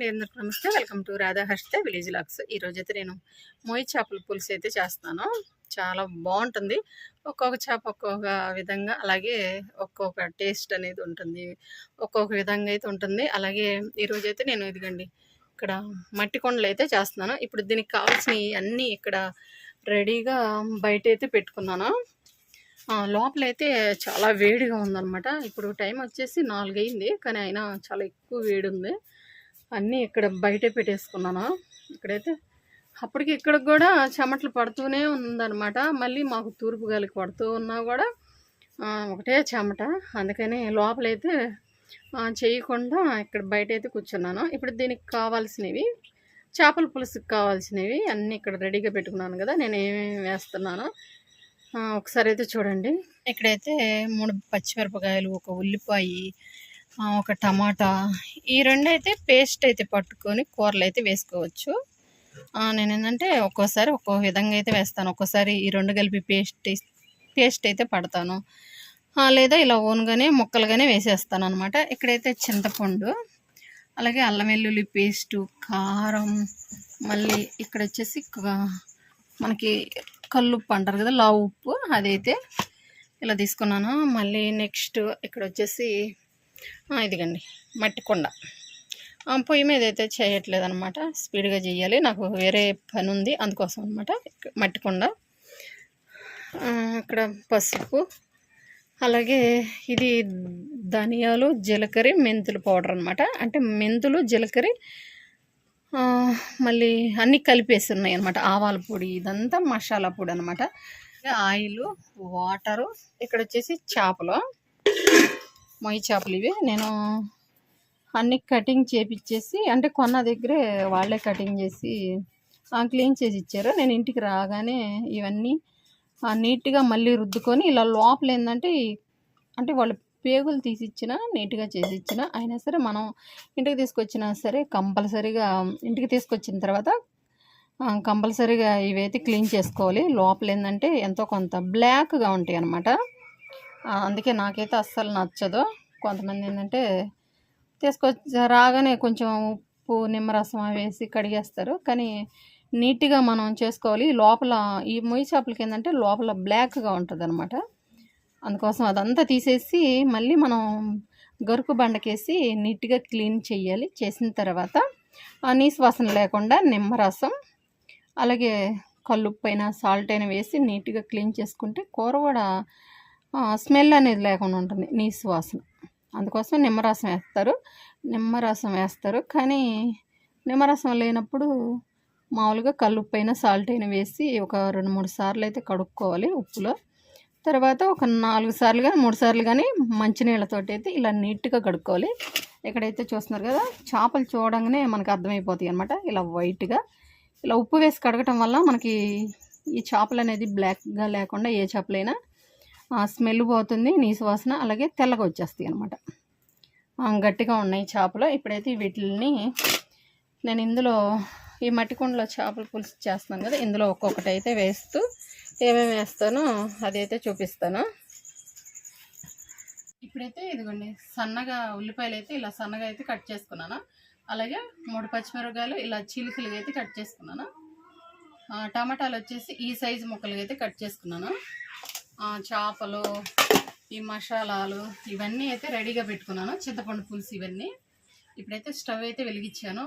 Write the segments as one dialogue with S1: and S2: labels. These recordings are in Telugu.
S1: అండి అందరికి నమస్తే. Welcome to Radha Harshitha village vlogs. ఈరోజు అయితే నేను మొయ్యి చేపల పులుసు అయితే చేస్తాను. చాలా బాగుంటుంది. ఒక్కొక్క చేప ఒక్కొక్క విధంగా అలాగే ఒక్కొక్క టేస్ట్ అనేది ఉంటుంది. ఒక్కొక్క విధంగా అయితే ఉంటుంది. అలాగే ఈరోజు అయితే నేను ఇదిగండి ఇక్కడ మట్టి కొండలు అయితే చేస్తున్నాను. ఇప్పుడు దీనికి కావాల్సినవి అన్నీ ఇక్కడ రెడీగా బయట అయితే పెట్టుకున్నాను. లోపలైతే చాలా వేడిగా ఉందన్నమాట. ఇప్పుడు టైం వచ్చేసి నాలుగైంది కానీ అయినా చాలా ఎక్కువ వేడి ఉంది. అన్నీ ఇక్కడ బయటే పెట్టేసుకున్నాను. ఇక్కడైతే అప్పటికి ఇక్కడ కూడా చెమటలు పడుతూనే ఉందన్నమాట. మళ్ళీ మాకు తూర్పు గాలికి పడుతూ ఉన్నా కూడా ఒకటే చెమట. అందుకని లోపలైతే చేయకుండా ఇక్కడ బయట అయితే కూర్చున్నాను. ఇప్పుడు దీనికి కావాల్సినవి చేపల పులుసుకి కావాల్సినవి అన్నీ ఇక్కడ రెడీగా పెట్టుకున్నాను కదా నేను ఏమేమి వేస్తున్నాను ఒకసారి అయితే చూడండి. ఇక్కడైతే మూడు పచ్చిమిరపకాయలు ఒక ఉల్లిపాయ ఒక టమాటా. ఈ రెండైతే పేస్ట్ అయితే పట్టుకొని కూరలు అయితే వేసుకోవచ్చు. నేను ఏంటంటే ఒక్కోసారి ఒక్కో విధంగా అయితే వేస్తాను. ఒక్కోసారి ఈ రెండు కలిపి పేస్ట్ పేస్ట్ అయితే పడతాను. లేదా ఇలా ఓన్గానే ముక్కలుగానే వేసేస్తాను అనమాట ఇక్కడైతే చింతపండు అలాగే అల్లం వెల్లుల్లి పేస్టు కారం మళ్ళీ ఇక్కడ వచ్చేసి మనకి మనకి కల్లుప్పు అంటారు కదా లావు ఉప్పు అదైతే ఇలా తీసుకున్నాను. మళ్ళీ నెక్స్ట్ ఇక్కడ వచ్చేసి ఇదిగండి. మట్టి కొండ. ఆ, పొయ్యి మీద అయితే చేయట్లేదు అనమాట స్పీడ్గా చేయాలి. నాకు వేరే పని ఉంది అందుకోసం అనమాట మట్టి కొండ. అక్కడ ఇక్కడ పసుపు. అలాగే ఇది ధనియాలు జీలకర్ర మెంతులు పౌడర్ అనమాట అంటే మెంతులు జీలకర్ర మళ్ళీ అన్నీ కలిపేసి ఉన్నాయి అనమాట ఆవాల పొడి ఇదంతా మసాలా పొడి అనమాట ఆయిల్ వాటరు. ఇక్కడ వచ్చేసి చేపలు. మొయ్యి చేపలు ఇవి. నేను అన్ని కటింగ్ చేపిచ్చేసి అంటే కొన్న దగ్గరే వాళ్ళే కటింగ్ చేసి క్లీన్ చేసి ఇచ్చారు. నేను ఇంటికి రాగానే ఇవన్నీ నీట్గా మళ్ళీ రుద్దుకొని ఇలా లోపల ఏంటంటే అంటే వాళ్ళు పేగులు తీసి ఇచ్చిన నీట్గా చేసి ఇచ్చిన అయినా సరే మనం ఇంటికి తీసుకొచ్చినా సరే కంపల్సరీగా ఇంటికి తీసుకొచ్చిన తర్వాత కంపల్సరీగా ఇవైతే క్లీన్ చేసుకోవాలి. లోపల ఏంటంటే ఎంతో కొంత బ్లాక్గా ఉంటాయి అన్నమాట అందుకే నాకైతే అస్సలు నచ్చదు. కొంతమంది ఏంటంటే తీసుకొచ్చి రాగానే కొంచెం ఉప్పు నిమ్మరసం వేసి కడిగేస్తారు. కానీ నీట్గా మనం చేసుకోవాలి. లోపల ఈ మొయ్యి చేపలకి ఏంటంటే లోపల బ్లాక్గా ఉంటుంది అనమాట అందుకోసం అదంతా తీసేసి మళ్ళీ మనం గరుకు బండకేసి నీట్గా క్లీన్ చేయాలి చేసిన తర్వాత ఆ నీసు వాసన లేకుండా నిమ్మరసం అలాగే కల్లుప్పు అయినా సాల్ట్ అయినా వేసి నీట్గా క్లీన్ చేసుకుంటే కూర కూడా స్మెల్ అనేది లేకుండా ఉంటుంది నీసు వాసన అందుకోసం నిమ్మరసం వేస్తారు నిమ్మరసం వేస్తారు. కానీ నిమ్మరసం లేనప్పుడు మామూలుగా కల్లుప్పు అయినా సాల్ట్ అయినా వేసి ఒక రెండు మూడు సార్లు అయితే కడుక్కోవాలి ఉప్పులో. తర్వాత ఒక నాలుగు సార్లు కానీ మూడు సార్లు కానీ మంచినీళ్ళతోటి అయితే ఇలా నీట్గా కడుక్కోవాలి. ఇక్కడైతే చూస్తున్నారు కదా చేపలు చూడంగానే మనకు అర్థమైపోతాయి అనమాట ఇలా వైట్గా ఇలా ఉప్పు వేసి కడగటం వల్ల మనకి ఈ చేపలు అనేది బ్లాక్గా లేకుండా ఏ చేపలైనా స్మెల్ పోతుంది నీసు వాసన అలాగే తెల్లగా వచ్చేస్తాయి అనమాట గట్టిగా ఉన్నాయి చేపలు. ఇప్పుడైతే వీటిని నేను ఇందులో ఈ మట్టి కుండలో చేపల పులుసు చేస్తున్నాను కదా ఇందులో ఒక్కొక్కటి అయితే వేస్తూ ఏమేమి వేస్తానో అదైతే చూపిస్తాను. ఇప్పుడైతే ఇదిగోండి సన్నగా ఉల్లిపాయలు అయితే ఇలా సన్నగా అయితే కట్ చేసుకున్నాను. అలాగే మూడు పచ్చిమిరపకాయలు ఇలా చిలుకలుగా అయితే కట్ చేసుకున్నాను. టమాటాలు వచ్చేసి ఈ సైజు ముక్కలుగా అయితే కట్ చేసుకున్నాను. చేపలు ఈ మసాలాలు ఇవన్నీ అయితే రెడీగా పెట్టుకున్నాను. చింతపండు పులుసు ఇవన్నీ. ఇప్పుడైతే స్టవ్ అయితే వెలిగించాను.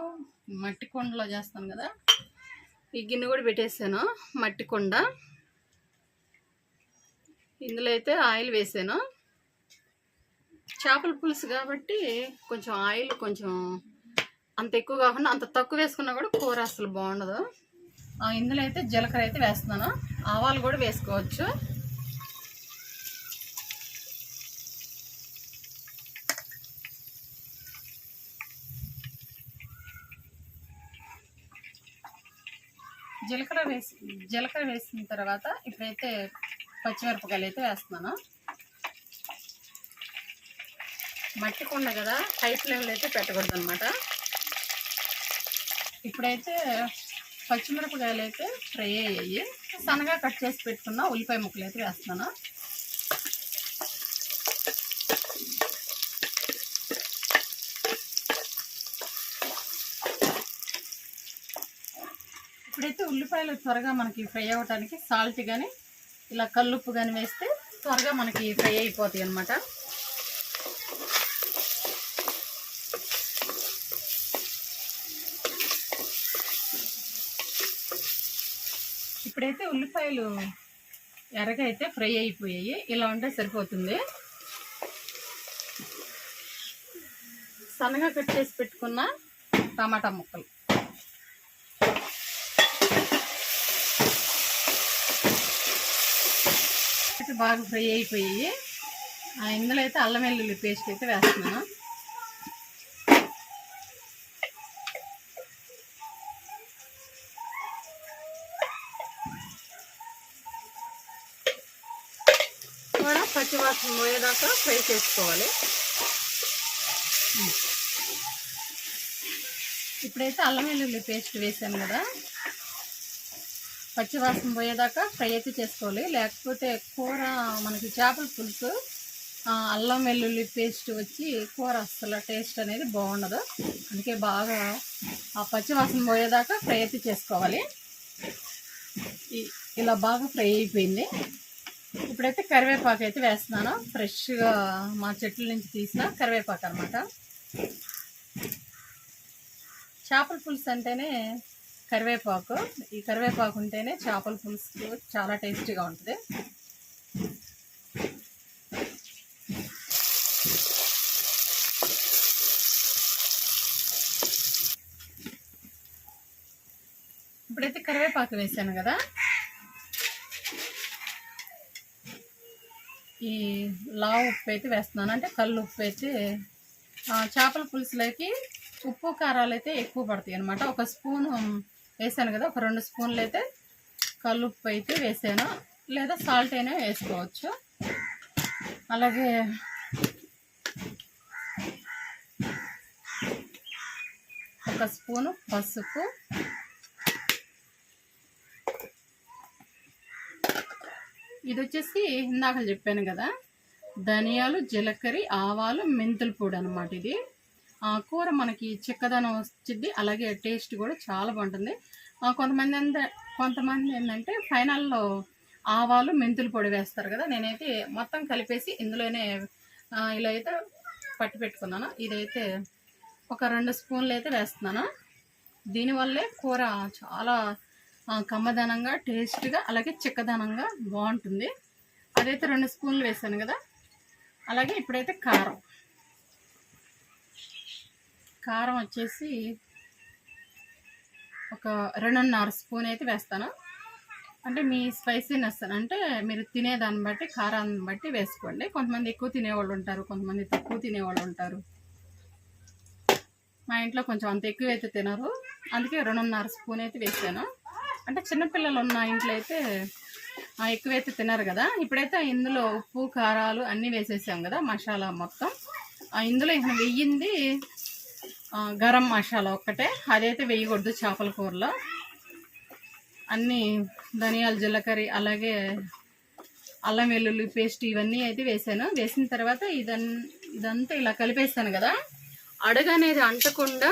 S1: మట్టి కొండలో చేస్తాను కదా. ఈ గిన్నె కూడా పెట్టేసాను మట్టి కొండ. ఇందులో అయితే ఆయిల్ వేసాను. చేపల పులుసు కాబట్టి కొంచెం ఆయిల్ కొంచెం అంత ఎక్కువ కాకుండా అంత తక్కువ వేసుకున్నా కూడా కూర అసలు బాగుండదు. ఇందులో అయితే జీలకర్ర అయితే వేస్తున్నాను. ఆవాలు కూడా వేసుకోవచ్చు. జీలకర్ర వేసి జీలకర్ర వేసిన తర్వాత ఇప్పుడైతే పచ్చిమిరపకాయలు అయితే వేస్తున్నాను. మట్టి కొండ కదా హై ఫ్లేమ్లో అయితే పెట్టకూడదు అనమాట ఇప్పుడైతే పచ్చిమిరపకాయలు అయితే ఫ్రై అయ్యాయి. సన్నగా కట్ చేసి పెట్టుకున్న ఉల్లిపాయ ముక్కలు అయితే వేస్తున్నాను. ఇప్పుడైతే ఉల్లిపాయలు త్వరగా మనకి ఫ్రై అవ్వటానికి సాల్ట్ కానీ ఇలా కల్లుప్పు కానీ వేస్తే త్వరగా మనకి ఫ్రై అయిపోతాయి అన్నమాట. ఇప్పుడైతే ఉల్లిపాయలు ఎర్రగా అయితే ఫ్రై అయిపోయాయి. ఇలా ఉంటే సరిపోతుంది. సన్నగా కట్ చేసి పెట్టుకున్న టమాటా ముక్కలు. అయితే బాగా ఫ్రై అయిపోయాయి. ఆ, ఇందులో అయితే అల్లం వెల్లుల్లి పేస్ట్ అయితే వేస్తున్నాను. కూడా పచ్చివాసన పోయేదాకా ఫ్రై చేసుకోవాలి. ఇప్పుడైతే అల్లం వెల్లుల్లి పేస్ట్ వేసాను కదా. పచ్చివాసన పోయేదాకా ఫ్రై అయితే చేసుకోవాలి. లేకపోతే కూర మనకి చేపల పులుసు అల్లం వెల్లుల్లి పేస్ట్ వచ్చి కూర అస్సలు టేస్ట్ అనేది బాగుండదు. అందుకే బాగా ఆ పచ్చివాసన పోయేదాకా ఫ్రై అయితే చేసుకోవాలి. ఇలా బాగా ఫ్రై అయిపోయింది. ఇప్పుడైతే కరివేపాకు అయితే వేస్తున్నాను. ఫ్రెష్గా మా చెట్ల నుంచి తీసిన కరివేపాకు అనమాట చేపల పులుసు అంటేనే కరివేపాకు. ఈ కరివేపాకు ఉంటేనే చేపల పులుసు చాలా టేస్టీగా ఉంటుంది. ఇప్పుడైతే కరివేపాకు వేసాను కదా. ఈ లావు ఉప్పు అయితే వేస్తున్నాను. అంటే కళ్ళు ఉప్పు అయితే చేపల పులుసులోకి ఉప్పు కారాలు అయితే ఎక్కువ పడతాయి అనమాట ఒక స్పూను వేసాను కదా ఒక రెండు స్పూన్లు అయితే కలుపు అయితే వేసాను. లేదా సాల్ట్ అయినా వేసుకోవచ్చు. అలాగే ఒక స్పూను పసుపు. ఇది వచ్చేసి ఇందాక చెప్పాను కదా ధనియాలు జీలకర్ర ఆవాలు మెంతుల పొడి అనమాట ఇది. కూర మనకి చిక్కదనం వచ్చింది అలాగే టేస్ట్ కూడా చాలా బాగుంటుంది. కొంతమంది అంత కొంతమంది ఏంటంటే ఫైనల్లో ఆవాలు మెంతుల పొడి వేస్తారు కదా. నేనైతే మొత్తం కలిపేసి ఇందులోనే ఇలా అయితే పట్టి పెట్టుకున్నాను. ఇదైతే ఒక రెండు స్పూన్లు అయితే వేస్తున్నాను. దీనివల్లే కూర చాలా కమ్మదనంగా టేస్ట్గా అలాగే చిక్కదనంగా బాగుంటుంది. అదైతే రెండు స్పూన్లు వేసాను కదా. అలాగే ఇప్పుడైతే కారం. కారం వచ్చేసి ఒక రెండున్నర స్పూన్ అయితే వేస్తాను. అంటే మీ స్పైసీనెస్ అంటే మీరు తినేదాన్ని బట్టి కారాన్ని బట్టి వేసుకోండి. కొంతమంది ఎక్కువ తినేవాళ్ళు ఉంటారు కొంతమంది తక్కువ తినేవాళ్ళు ఉంటారు. మా ఇంట్లో కొంచెం అంత ఎక్కువ అయితే తినరు. అందుకే రెండున్నర స్పూన్ అయితే వేసాను. అంటే చిన్నపిల్లలు ఉన్న ఇంట్లో అయితే ఎక్కువైతే తినరు కదా. ఇప్పుడైతే ఇందులో ఉప్పు కారాలు అన్నీ వేసేసాం కదా మసాలా మొత్తం. ఆ, ఇందులో ఇంకా వెయ్యింది? గరం మసాలా ఒక్కటే. అదైతే వేయకూడదు చేపల కూరలో. అన్నీ ధనియాలు జీలకర్ర అలాగే అల్లం వెల్లుల్లి పేస్ట్ ఇవన్నీ అయితే వేసాను. వేసిన తర్వాత ఇదన్ ఇదంతా ఇలా కలిపేస్తాను కదా. అడుగు అనేది అంటకుండా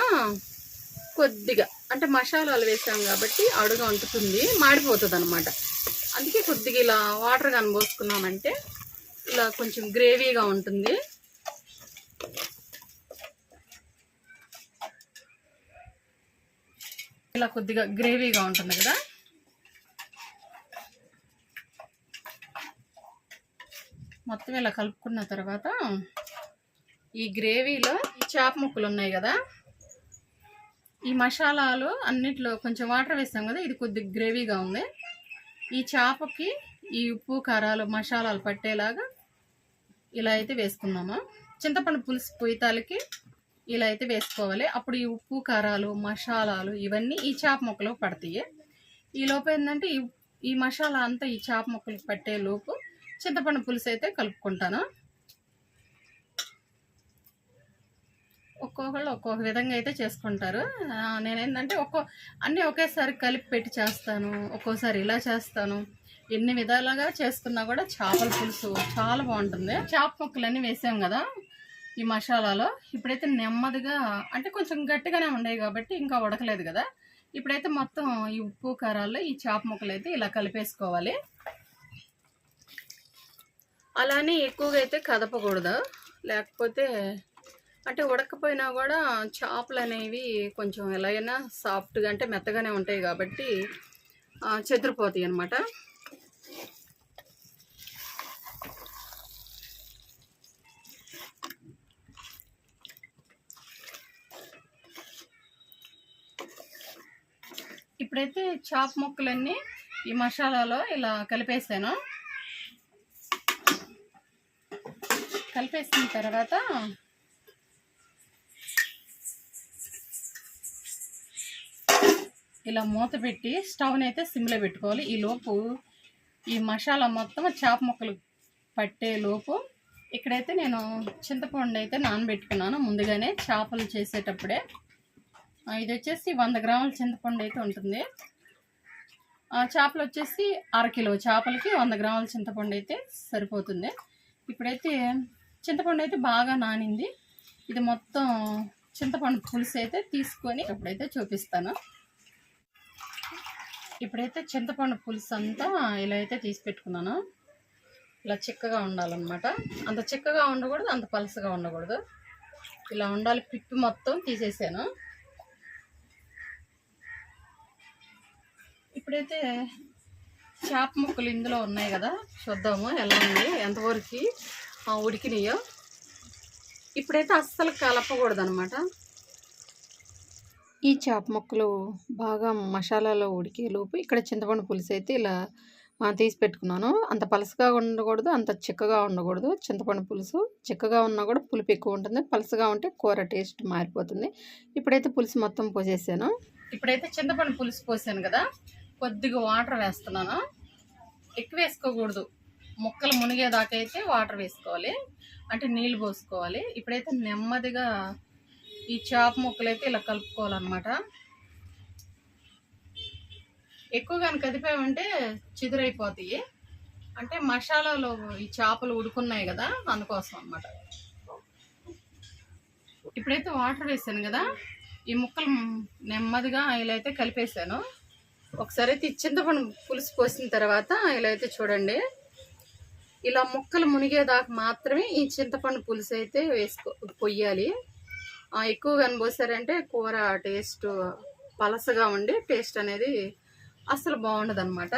S1: కొద్దిగా అంటే మసాలాలు వేసాం కాబట్టి అడుగు అంటుతుంది. మాడిపోతుంది అనమాట అందుకే కొద్దిగా ఇలా వాటర్ కానీ పోసుకున్నామంటే ఇలా కొంచెం గ్రేవీగా ఉంటుంది. ఇలా కొద్దిగా గ్రేవీగా ఉంటుంది కదా. మొత్తం ఇలా కలుపుకున్న తర్వాత ఈ గ్రేవీలో ఈ చేప ముక్కలు ఉన్నాయి కదా. ఈ మసాలాలు అన్నిట్లో కొంచెం వాటర్ వేస్తాం కదా ఇది కొద్దిగా గ్రేవీగా ఉంది. ఈ చేపకి ఈ ఉప్పు కారాలు మసాలాలు పట్టేలాగా ఇలా అయితే వేసుకుందాము చింతపండు పులుసు పొయ్యితాలకి ఇలా అయితే వేసుకోవాలి. అప్పుడు ఈ ఉప్పు కారాలు మసాలాలు ఇవన్నీ ఈ చేప ముక్కలకు పడతాయి. ఈ లోపు ఏంటంటే ఈ ఈ మసాలా అంతా ఈ చేప మొక్కలకు పట్టే లోపు చింతపండు పులుసు అయితే కలుపుకుంటాను. ఒక్కొక్కళ్ళు ఒక్కొక్క విధంగా అయితే చేసుకుంటారు. నేనేంటంటే ఒక్కో అన్నీ ఒకేసారి కలిపి పెట్టి చేస్తాను. ఒక్కోసారి ఇలా చేస్తాను. ఎన్ని విధాలుగా చేసుకున్నా కూడా చేపల పులుసు చాలా బాగుంటుంది. చేప మొక్కలన్నీ వేసాం కదా ఈ మసాలాలో. ఇప్పుడైతే నెమ్మదిగా అంటే కొంచెం గట్టిగానే ఉండేవి కాబట్టి ఇంకా ఉడకలేదు కదా. ఇప్పుడైతే మొత్తం ఈ ఉప్పు కారాల్లో ఈ చేప ముక్కలు అయితే ఇలా కలిపేసుకోవాలి. అలానే ఎక్కువగా అయితే కదపకూడదు. లేకపోతే అంటే ఉడకపోయినా కూడా చేపలు అనేవి కొంచెం ఎలాగైనా సాఫ్ట్గా అంటే మెత్తగానే ఉంటాయి కాబట్టి చెదిరిపోతాయి అన్నమాట. ఇప్పుడైతే చాప్ ముక్కలన్నీ ఈ మసాలాలో ఇలా కలిపేసాను. కలిపేసిన తర్వాత ఇలా మూత పెట్టి స్టవ్ని అయితే సిమ్లో పెట్టుకోవాలి. ఈ లోపు ఈ మసాలా మొత్తం చేప ముక్కలు పట్టే లోపు ఇక్కడైతే నేను చింతపండు అయితే నానబెట్టుకున్నాను. ముందుగానే చేపలు చేసేటప్పుడే ఇది వచ్చేసి వంద గ్రాముల చింతపండు అయితే ఉంటుంది. ఆ, చేపలు వచ్చేసి అరకిలో చేపలకి వంద గ్రాముల చింతపండు అయితే సరిపోతుంది. ఇప్పుడైతే చింతపండు అయితే బాగా నానింది. ఇది మొత్తం చింతపండు పులుసు అయితే తీసుకొని ఇప్పుడైతే చూపిస్తాను. ఇప్పుడైతే చింతపండు పులుసు అంతా ఇలా అయితే తీసి పెట్టుకున్నాను. ఇలా చిక్కగా ఉండాలన్నమాట. అంత చిక్కగా ఉండకూడదు అంత పలసగా ఉండకూడదు. ఇలా ఉండాలి పిప్పి మొత్తం తీసేసాను. ఇప్పుడైతే చేప ముక్కలు ఇందులో ఉన్నాయి కదా చూద్దాము ఎలా ఉంది ఎంతవరకు ఉడికినాయో. ఇప్పుడైతే అస్సలు కలపకూడదు అనమాట ఈ చేప ముక్కలు బాగా మసాలాలో ఉడికే లోపు ఇక్కడ చింతపండు పులుసు అయితే ఇలా తీసి పెట్టుకున్నాను. అంత పలసగా ఉండకూడదు అంత చిక్కగా ఉండకూడదు. చింతపండు పులుసు చిక్కగా ఉన్నా కూడా పులుపు ఎక్కువ ఉంటుంది. పలసగా ఉంటే కూర టేస్ట్ మారిపోతుంది. ఇప్పుడైతే పులుసు మొత్తం పోసేసాను. ఇప్పుడైతే చింతపండు పులుసు పోసాను కదా కొద్దిగా వాటర్ వేస్తున్నాను. ఎక్కువ వేసుకోకూడదు. ముక్కలు మునిగేదాకా అయితే వాటర్ వేసుకోవాలి. అంటే నీళ్ళు పోసుకోవాలి. ఇప్పుడైతే నెమ్మదిగా ఈ చేప ముక్కలు అయితే ఇలా కలుపుకోవాలన్నమాట. ఎక్కువగా కదిపామంటే చిదురైపోతాయి. అంటే మసాలాలో ఈ చేపలు ఉడుకున్నాయి కదా అందుకోసం అన్నమాట. ఇప్పుడైతే వాటర్ వేసాను కదా ఈ ముక్కలు నెమ్మదిగా ఇలా అయితే కలిపేసాను. ఒకసారి అయితే చింతపండు పులుసు పోసిన తర్వాత ఇలా అయితే చూడండి. ఇలా ముక్కలు మునిగేదాకా మాత్రమే ఈ చింతపండు పులుసు అయితే వేసుకో పొయ్యాలి. ఎక్కువగా పోసారంటే కూర టేస్ట్ పలసగా ఉండి టేస్ట్ అనేది అసలు బాగుండదు అనమాట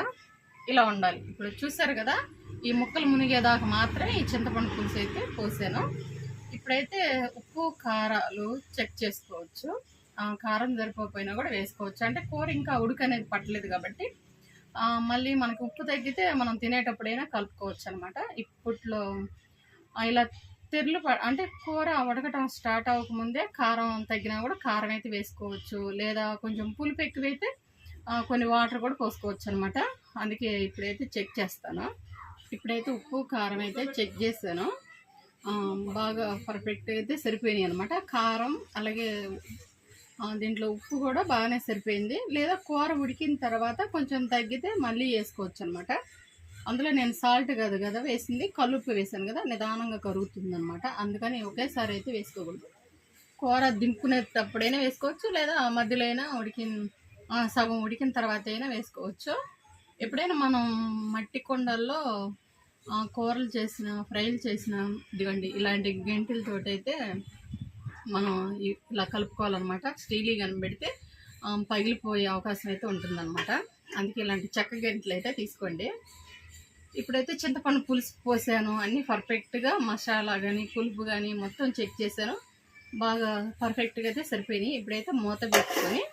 S1: ఇలా ఉండాలి. ఇప్పుడు చూసారు కదా ఈ ముక్కలు మునిగేదాకా మాత్రమే ఈ చింతపండు పులుసు అయితే పోసాను ఇప్పుడైతే ఉప్పు కారాలు చెక్ చేసుకోవచ్చు. కారం సరిపోకపోయినా కూడా వేసుకోవచ్చు. అంటే కూర ఇంకా ఉడకనేది పట్టలేదు కాబట్టి మళ్ళీ మనకు ఉప్పు తగ్గితే మనం తినేటప్పుడైనా కలుపుకోవచ్చు అనమాట ఇప్పట్లో ఇలా తెరలు ప- అంటే కూర ఉడకటం స్టార్ట్ అవ్వకముందే కారం తగ్గినా కూడా కారం అయితే వేసుకోవచ్చు. లేదా కొంచెం పులుపు ఎక్కువైతే కొన్ని వాటర్ కూడా పోసుకోవచ్చు అనమాట అందుకే ఇప్పుడైతే చెక్ చేస్తాను. ఇప్పుడైతే ఉప్పు కారం అయితే చెక్ చేశాను. బాగా పర్ఫెక్ట్ అయితే సరిపోయినాయి అనమాట కారం అలాగే దీంట్లో ఉప్పు కూడా బాగానే సరిపోయింది. లేదా కూర ఉడికిన తర్వాత కొంచెం తగ్గితే మళ్ళీ వేసుకోవచ్చు అనమాట అందులో నేను సాల్ట్ కాదు కదా వేసింది కల్లుప్పు వేసాను కదా నిదానంగా కరుగుతుంది అనమాట అందుకని ఒకేసారి అయితే వేసుకోకూడదు. కూర దింపుకునేటప్పుడైనా వేసుకోవచ్చు లేదా మధ్యలో అయినా ఉడికిన సగం ఉడికిన తర్వాత అయినా వేసుకోవచ్చు. ఎప్పుడైనా మనం మట్టి కొండల్లో కూరలు చేసిన ఫ్రైలు చేసిన ఇదిగోండి ఇలాంటి గెంటిలతోటి అయితే మనం ఇలా కలుపుకోవాలన్నమాట. స్టీలీ కానీ పెడితే పగిలిపోయే అవకాశం అయితే ఉంటుందన్నమాట. అందుకే ఇలాంటి చెక్క గంటలు అయితే తీసుకోండి. ఇప్పుడైతే చింతపండు పులుసు పోసాను. అన్నీ పర్ఫెక్ట్గా మసాలా కానీ పులుపు కానీ మొత్తం చెక్ చేశాను. బాగా పర్ఫెక్ట్గా అయితే సరిపోయినాయి. ఇప్పుడైతే మూత పెట్టుకొని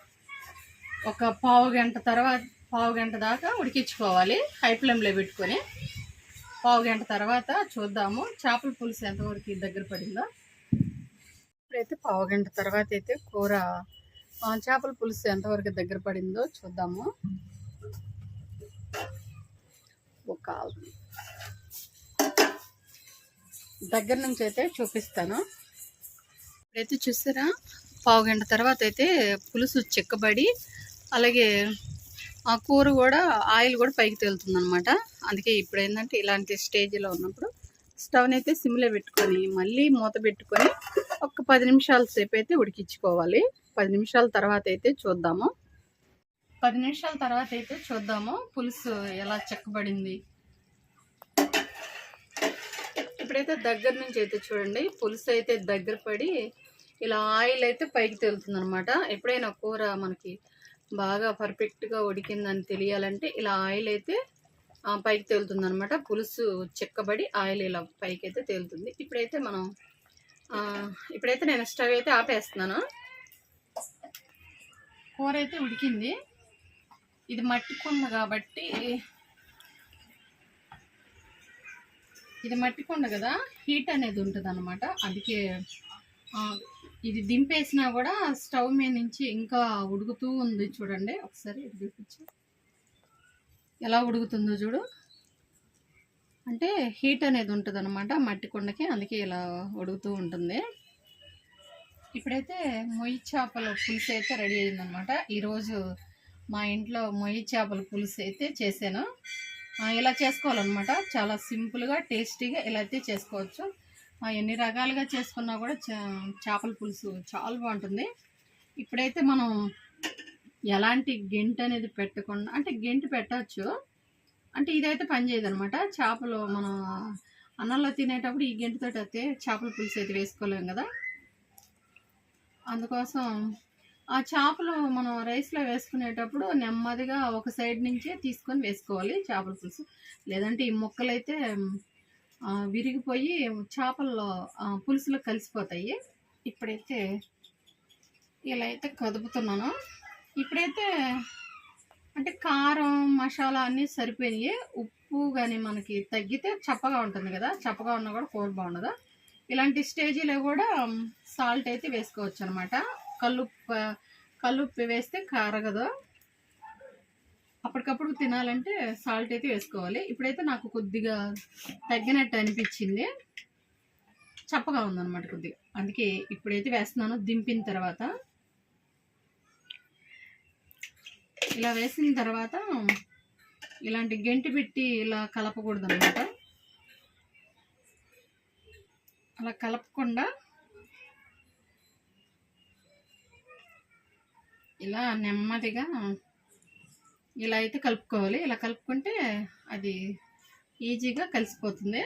S1: ఒక పావు గంట తర్వాత పావు గంట దాకా ఉడికించుకోవాలి. హై ఫ్లేమ్లో పెట్టుకొని. పావు గంట తర్వాత చూద్దాము. చేపల పులుసు ఎంతవరకు దగ్గర పడిందో. ఇప్పుడైతే పావు గంట తర్వాత అయితే కూర చేపల పులుసు ఎంతవరకు దగ్గర పడిందో చూద్దాము. ఒక దగ్గర నుంచి అయితే చూపిస్తాను. ఇప్పుడైతే చూసారా? పావు గంట తర్వాత అయితే పులుసు చిక్కబడి అలాగే ఆ కూర కూడా ఆయిల్ కూడా పైకి తేలుతుంది అనమాట అందుకే ఇప్పుడు ఏంటంటే ఇలాంటి స్టేజ్లో ఉన్నప్పుడు స్టవ్ని అయితే సిమ్లో పెట్టుకొని మళ్ళీ మూత పెట్టుకొని ఒక పది నిమిషాల సేపు అయితే ఉడికించుకోవాలి. పది నిమిషాల తర్వాత అయితే చూద్దాము. పది నిమిషాల తర్వాత అయితే చూద్దాము. పులుసు ఎలా చెక్కబడింది. ఇప్పుడైతే దగ్గర నుంచి అయితే చూడండి. పులుసు అయితే దగ్గర పడి ఇలా ఆయిల్ అయితే పైకి తేలుతుంది అనమాట ఎప్పుడైనా కూర మనకి బాగా పర్ఫెక్ట్గా ఉడికిందని తెలియాలంటే ఇలా ఆయిల్ అయితే పైకి తేలుతుంది అనమాట పులుసు చెక్కబడి ఆయిల్ ఇలా పైకి అయితే తేలుతుంది. ఇప్పుడైతే మనం ఇప్పుడైతే నేను స్టవ్ అయితే ఆపేస్తున్నాను. కూర అయితే ఉడికింది. ఇది మట్టి కుండ కాబట్టి ఇది మట్టి కుండ కదా హీట్ అనేది ఉంటుంది అనమాట అందుకే ఇది దింపేసినా కూడా స్టవ్ మీద నుంచి ఇంకా ఉడుకుతూ ఉంది చూడండి. ఒకసారి ఇది ఎలా ఉడుకుతుందో చూడు. అంటే హీట్ అనేది ఉంటుంది అనమాట మట్టి కొండకి అందుకే ఇలా ఉడుకుతూ ఉంటుంది. ఇప్పుడైతే మొయ్యి చేపల పులుసు అయితే రెడీ అయిందనమాట ఈరోజు మా ఇంట్లో మొయ్యి చేపల పులుసు అయితే చేశాను. ఇలా చేసుకోవాలన్నమాట. చాలా సింపుల్గా టేస్టీగా ఇలా అయితే చేసుకోవచ్చు. ఎన్ని రకాలుగా చేసుకున్నా కూడా చేపల పులుసు చాలా బాగుంటుంది. ఇప్పుడైతే మనం ఎలాంటి గెంట్ అనేది పెట్టకుండా అంటే గెంట్ పెట్టచ్చు. అంటే ఇదైతే పనిచేయదు అనమాట చేపలు మనం అన్నంలో తినేటప్పుడు ఈ గింటతో అయితే చేపల పులుసు అయితే వేసుకోలేము కదా. అందుకోసం ఆ చేపలు మనం రైస్లో వేసుకునేటప్పుడు నెమ్మదిగా ఒక సైడ్ నుంచే తీసుకొని వేసుకోవాలి చేపల పులుసు. లేదంటే ఈ ముక్కలు అయితే విరిగిపోయి చేపల్లో పులుసులో కలిసిపోతాయి. ఇప్పుడైతే ఇలా అయితే కదుపుతున్నాను. ఇప్పుడైతే అంటే కారం మసాలా అన్నీ సరిపోయినాయి. ఉప్పు కానీ మనకి తగ్గితే చప్పగా ఉంటుంది కదా. చప్పగా ఉన్నా కూడా కూర బాగుండదు. ఇలాంటి స్టేజీలో కూడా సాల్ట్ అయితే వేసుకోవచ్చు అనమాట కల్లుప్పు కల్లుప్పు వేస్తే కారగదు. అప్పటికప్పుడు తినాలంటే సాల్ట్ అయితే వేసుకోవాలి. ఇప్పుడైతే నాకు కొద్దిగా తగ్గినట్టు అనిపించింది. చప్పగా ఉందన్నమాట కొద్దిగా. అందుకే ఇప్పుడైతే వేస్తున్నాను. దింపిన తర్వాత ఇలా వేసిన తర్వాత ఇలాంటి గెంటి పెట్టి ఇలా కలపకూడదు అనమాట అలా కలపకుండా ఇలా నెమ్మదిగా ఇలా అయితే కలుపుకోవాలి. ఇలా కలుపుకుంటే అది ఈజీగా కలిసిపోతుంది.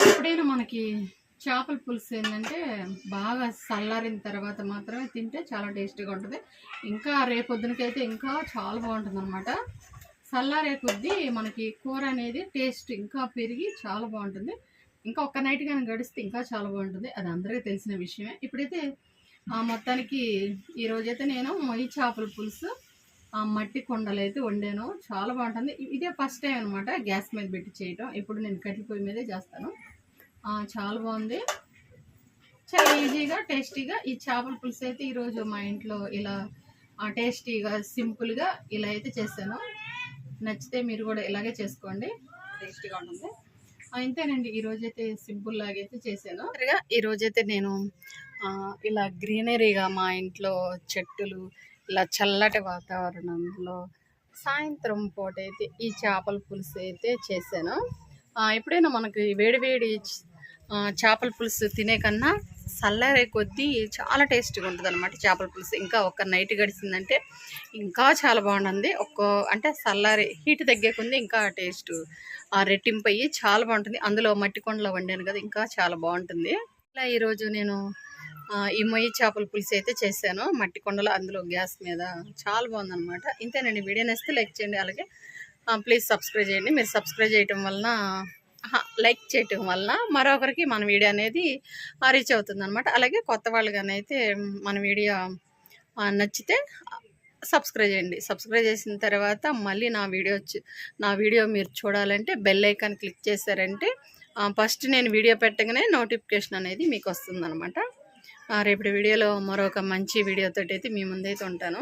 S1: ఎప్పుడైనా మనకి చేపల పులుసు ఏంటంటే బాగా చల్లారిన తర్వాత మాత్రమే తింటే చాలా టేస్టీగా ఉంటుంది. ఇంకా రేపొద్దునకైతే ఇంకా చాలా బాగుంటుంది అనమాట చల్లారే కొద్దీ మనకి కూర అనేది టేస్ట్ ఇంకా పెరిగి చాలా బాగుంటుంది. ఇంకా ఒక్క నైట్ కానీ గడిస్తే ఇంకా చాలా బాగుంటుంది. అది అందరికీ తెలిసిన విషయమే. ఇప్పుడైతే ఆ మొత్తానికి ఈరోజైతే నేను ఈ చేపల పులుసు ఆ మట్టి కొండలు అయితే వండాను. చాలా బాగుంటుంది. ఇదే ఫస్ట్ టైం అనమాట గ్యాస్ మీద పెట్టి చేయటం. ఇప్పుడు నేను కట్టెల పొయ్యి మీదే చేస్తాను. చాలా బాగుంది. చాలా ఈజీగా టేస్టీగా ఈ చేపల పులుసు అయితే ఈరోజు మా ఇంట్లో ఇలా టేస్టీగా సింపుల్గా ఇలా అయితే చేశాను. నచ్చితే మీరు కూడా ఇలాగే చేసుకోండి. టేస్టీగా ఉంటుంది. ఆ, ఇంతేనండి. ఈ రోజైతే సింపుల్ లాగైతే చేశాను. ఈ రోజైతే నేను ఇలా గ్రీనరీగా మా ఇంట్లో చెట్టులు ఇలా చల్లటి వాతావరణంలో సాయంత్రం పూట అయితే ఈ చేపల పులుసు అయితే చేశాను. ఎప్పుడైనా మనకి వేడి వేడి ఆ, చేపల పులుసు తినే కన్నా చల్లారే కొద్దీ చాలా టేస్టీగా ఉంటుంది అనమాట చేపల పులుసు. ఇంకా ఒక నైట్ గడిచిందంటే ఇంకా చాలా బాగుంటుంది. ఒక్క అంటే చల్లారి హీట్ తగ్గే ఇంకా టేస్ట్. ఆ రెట్టింపు అయ్యి చాలా బాగుంటుంది. అందులో మట్టి కొండలో వండాను కదా ఇంకా చాలా బాగుంటుంది. ఇలా ఈరోజు నేను ఈ మొయ్యి చేపల పులుసు అయితే చేశాను. మట్టి కొండలో అందులో గ్యాస్ మీద చాలా బాగుందన్నమాట. ఇంతేనండి. వీడియో నేస్తే లైక్ చేయండి. అలాగే ప్లీజ్ సబ్స్క్రైబ్ చేయండి. మీరు సబ్స్క్రైబ్ చేయటం వలన లైక్ చేయటం వలన మరొకరికి మన వీడియో అనేది రీచ్ అవుతుంది అనమాట అలాగే కొత్త వాళ్ళగానైతే మన వీడియో నచ్చితే సబ్స్క్రైబ్ చేయండి. సబ్స్క్రైబ్ చేసిన తర్వాత మళ్ళీ నా వీడియో నా వీడియో మీరు చూడాలంటే బెల్ ఐకాన్ క్లిక్ చేశారంటే ఫస్ట్ నేను వీడియో పెట్టగానే నోటిఫికేషన్ అనేది మీకు వస్తుందన్నమాట. ఆ, రేపటి వీడియోలో మరొక మంచి వీడియోతో అయితే మీ ముందైతే ఉంటాను.